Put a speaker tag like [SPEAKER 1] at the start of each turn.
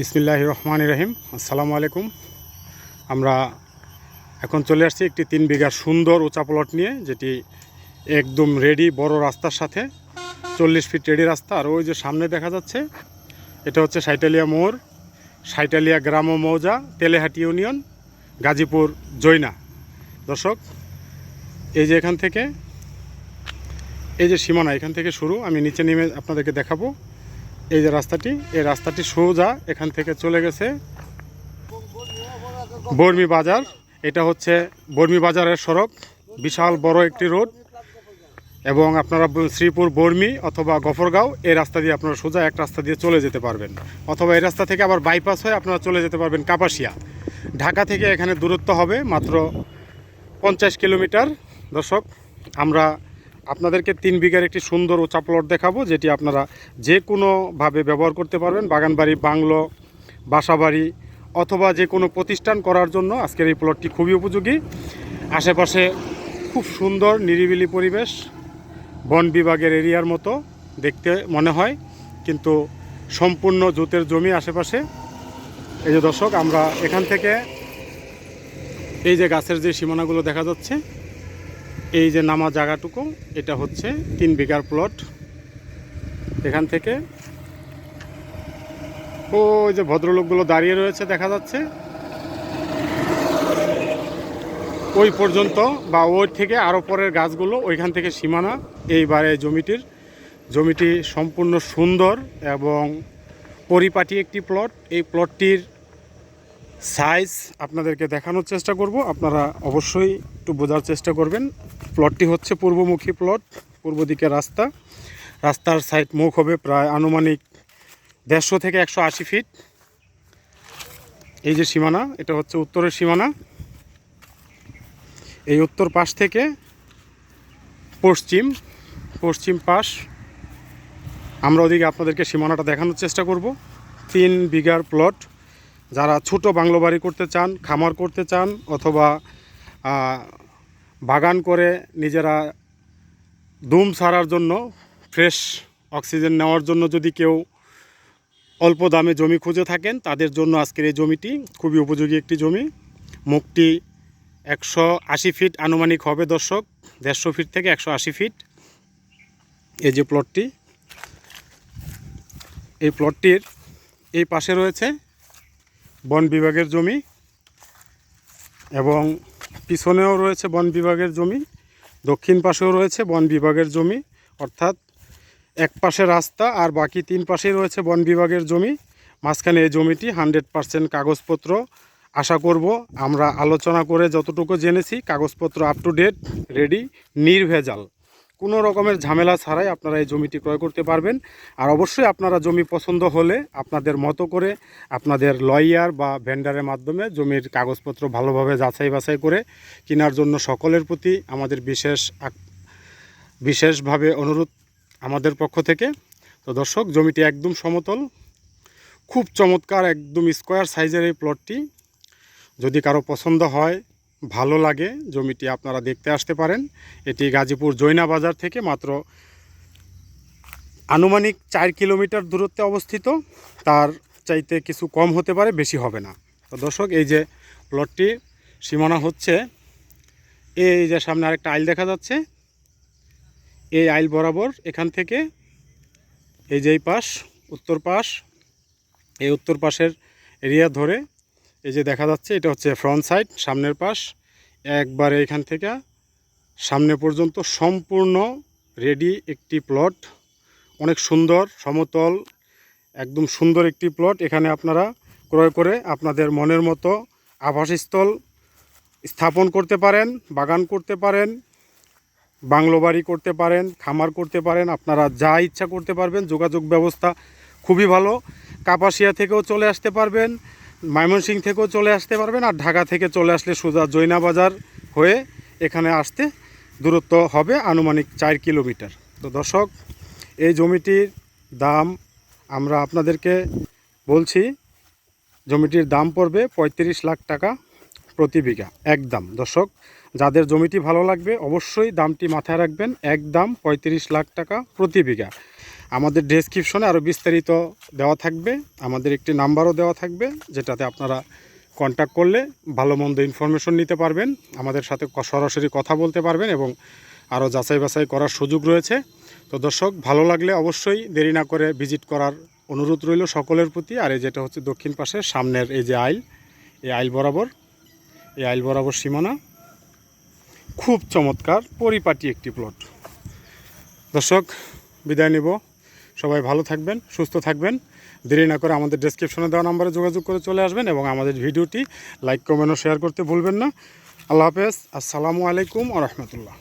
[SPEAKER 1] বিসমিল্লাহ রহমান রহিম। আসসালামু আলাইকুম। আমরা এখন চলে আসছি একটি তিন বিঘার সুন্দর উঁচা প্লট নিয়ে, যেটি একদম রেডি বড় রাস্তার সাথে, চল্লিশ ফিট রেডি রাস্তা। আর ওই যে সামনে দেখা যাচ্ছে, এটা হচ্ছে সাইটালিয়া মোড়, সাইটালিয়া গ্রাম মৌজা, তেলেহাটি ইউনিয়ন, গাজীপুর, জৈনা। দর্শক, এই যে এখান থেকে, এই যে সীমানা, এখান থেকে শুরু। আমি নিচে নেমে আপনাদেরকে দেখাবো। এই যে রাস্তাটি, এই রাস্তাটি সোজা এখান থেকে চলে গেছে বর্মি বাজার। এটা হচ্ছে বর্মি বাজারের সড়ক, বিশাল বড় একটি রোড। এবং আপনারা শ্রীপুর বর্মি অথবা গফরগাঁও, এই রাস্তা দিয়ে আপনারা সোজা এক রাস্তা দিয়ে চলে যেতে পারবেন। অথবা এই রাস্তা থেকে আবার বাইপাস হয়ে আপনারা চলে যেতে পারবেন কাপাসিয়া। ঢাকা থেকে এখানে দূরত্ব হবে মাত্র পঞ্চাশ কিলোমিটার। দর্শক, আমরা আপনাদেরকে তিন বিঘার একটি সুন্দর উঁচা প্লট দেখাবো, যেটি আপনারা যে কোনোভাবে ব্যবহার করতে পারবেন, বাগানবাড়ি, বাংলো, বাসাবাড়ি, অথবা যে কোনো প্রতিষ্ঠান করার জন্য আজকের এই প্লটটি খুবই উপযোগী। আশেপাশে খুব সুন্দর নিরিবিলি পরিবেশ, বন বিভাগের এরিয়ার মতো দেখতে মনে হয়, কিন্তু সম্পূর্ণ জুতের জমি আশেপাশে। এই যে দর্শক, আমরা এখান থেকে এই যে গাছের যে সীমানাগুলো দেখা যাচ্ছে এই যে নামা জায়গাটুকু, এটা হচ্ছে তিন বিঘার প্লট এখান থেকে ওই যে ভদ্রলোকগুলো দাঁড়িয়ে রয়েছে, দেখা যাচ্ছে। ওই পর্যন্ত বা ওই থেকে আরও পরের গাছগুলো ওইখান থেকে সীমানা, এইবারে জমিটির, জমিটি সম্পূর্ণ সুন্দর এবং পরিপাটি একটি প্লট এই প্লটটির সাইজ আপনাদেরকে দেখানোর চেষ্টা করব। আপনারা অবশ্যই একটু বোঝার চেষ্টা করবেন। প্লটটি হচ্ছে পূর্বমুখী প্লট পূর্ব দিকে রাস্তা। রাস্তার সাইড মুখ হবে প্রায় আনুমানিক দেড়শো থেকে একশো আশি ফিট এই যে সীমানা, এটা হচ্ছে উত্তরের সীমানা। এই উত্তর পাশ থেকে পশ্চিম পশ্চিম পাশ। আমরা ওদিকে আপনাদেরকে সীমানাটা দেখানোর চেষ্টা করব। তিন বিঘার প্লট যারা ছোট বাংলো বাড়ি করতে চান, খামার করতে চান, অথবা বাগান করে নিজেরা দুম সারার জন্য, ফ্রেশ অক্সিজেন নেওয়ার জন্য যদি কেউ অল্প দামে জমি খুঁজে থাকেন, তাদের জন্য আজকের এই জমিটি খুবই উপযোগী একটি জমি। মুখটি একশো আশি ফিট আনুমানিক হবে দর্শক, দেড়শো ফিট থেকে একশো আশি ফিট। এই যে প্লটটি, এই প্লটটির এই পাশে রয়েছে বন বিভাগের জমি এবং পিছনেও রয়েছে বন বিভাগের জমি, দক্ষিণ পাশেও রয়েছে বন বিভাগের জমি, অর্থাৎ এক পাশে রাস্তা আর বাকি তিন পাশেই রয়েছে বন বিভাগের জমি। মাঝখানে এই জমিটি হান্ড্রেড পারসেন্ট কাগজপত্র। আশা করব আমরা আলোচনা করে যতটুকু জেনেছি, কাগজপত্র আপ টু ডেট রেডি নির্ভেজাল। কোনো রকমের ঝামেলা ছাড়াই আপনারা এই জমিটি ক্রয় করতে পারবেন। আর অবশ্যই আপনারা জমি পছন্দ হলে আপনাদের মতো করে আপনাদের লয়ার বা ভেন্ডারের মাধ্যমে জমির কাগজপত্র ভালোভাবে যাচাই বাছাই করে কেনার জন্য সকলের প্রতি আমাদের বিশেষ বিশেষভাবে অনুরোধ আমাদের পক্ষ থেকে। তো দর্শক, জমিটি একদম সমতল, খুব চমৎকার, একদম স্কোয়ার সাইজের এই প্লটটি যদি কারও পছন্দ হয় ভালো লাগে জমিটি আপনারা দেখতে আসতে পারেন। এটি গাজীপুর জৈনা বাজার থেকে মাত্র আনুমানিক চার কিলোমিটার দূরত্বে অবস্থিত। তার চাইতে কিছু কম হতে পারে, বেশি হবে না। তো দর্শক, এই যে প্লটটি সীমানা হচ্ছে, এই যে সামনে আরেকটা আইল দেখা যাচ্ছে। এই আইল বরাবর এখান থেকে এই যে এই পাশ, উত্তর পাশ, এই উত্তর পাশের এরিয়া ধরে এই যে দেখা যাচ্ছে, এটা হচ্ছে ফ্রন্ট সাইড সামনের পাশ। একবারে এখান থেকে সামনে পর্যন্ত সম্পূর্ণ রেডি একটি প্লট অনেক সুন্দর, সমতল, একদম সুন্দর একটি প্লট এখানে আপনারা ক্রয় করে আপনাদের মনের মতো আবাসস্থল স্থাপন করতে পারেন, বাগান করতে পারেন, বাংলো বাড়ি করতে পারেন, খামার করতে পারেন। আপনারা যা ইচ্ছা করতে পারবেন, যোগাযোগ ব্যবস্থা খুবই ভালো। কাপাসিয়া থেকেও চলে আসতে পারবেন। ময়মনসিং থেকেও চলে আসতে পারবেন আর ঢাকা থেকে চলে আসলে সোজা জৈনা বাজার হয়ে এখানে আসতে দূরত্ব হবে আনুমানিক চার কিলোমিটার। তো দর্শক, এই জমিটির দাম আমরা আপনাদেরকে বলছি, জমিটির দাম পড়বে পঁয়ত্রিশ লাখ টাকা প্রতি বিঘা, একদম। দর্শক, যাদের জমিটি ভালো লাগবে অবশ্যই দামটি মাথায় রাখবেন, একদম পঁয়ত্রিশ লাখ টাকা প্রতি বিঘা। আমাদের ডেসক্রিপশনে আরও বিস্তারিত দেওয়া থাকবে, আমাদের একটি নাম্বারও দেওয়া থাকবে, যেটাতে আপনারা কন্ট্যাক্ট করলে ভালো মন্দ ইনফরমেশন নিতে পারবেন, আমাদের সাথে সরাসরি কথা বলতে পারবেন এবং আরও যাচাই বাছাই করার সুযোগ রয়েছে। তো দর্শক, ভালো লাগলে অবশ্যই দেরি না করে ভিজিট করার অনুরোধ রইল সকলের প্রতি। আর এই যেটা হচ্ছে দক্ষিণ পাশে সামনের এই যে আইল, এই আইল বরাবর, এই আইল বরাবর সীমানা, খুব চমৎকার, পরিপাটি একটি প্লট দর্শক, বিদায় নিব। সবাই ভালো থাকবেন, সুস্থ থাকবেন। দেরি না করে আমাদের ডেসক্রিপশনে দেওয়া নাম্বারে যোগাযোগ করে চলে আসবেন এবং আমাদের ভিডিওটি লাইক কমেন্ট ও শেয়ার করতে ভুলবেন না। আল্লাহ হাফেজ। আসসালামু আলাইকুম আ রহমতুল্লাহ।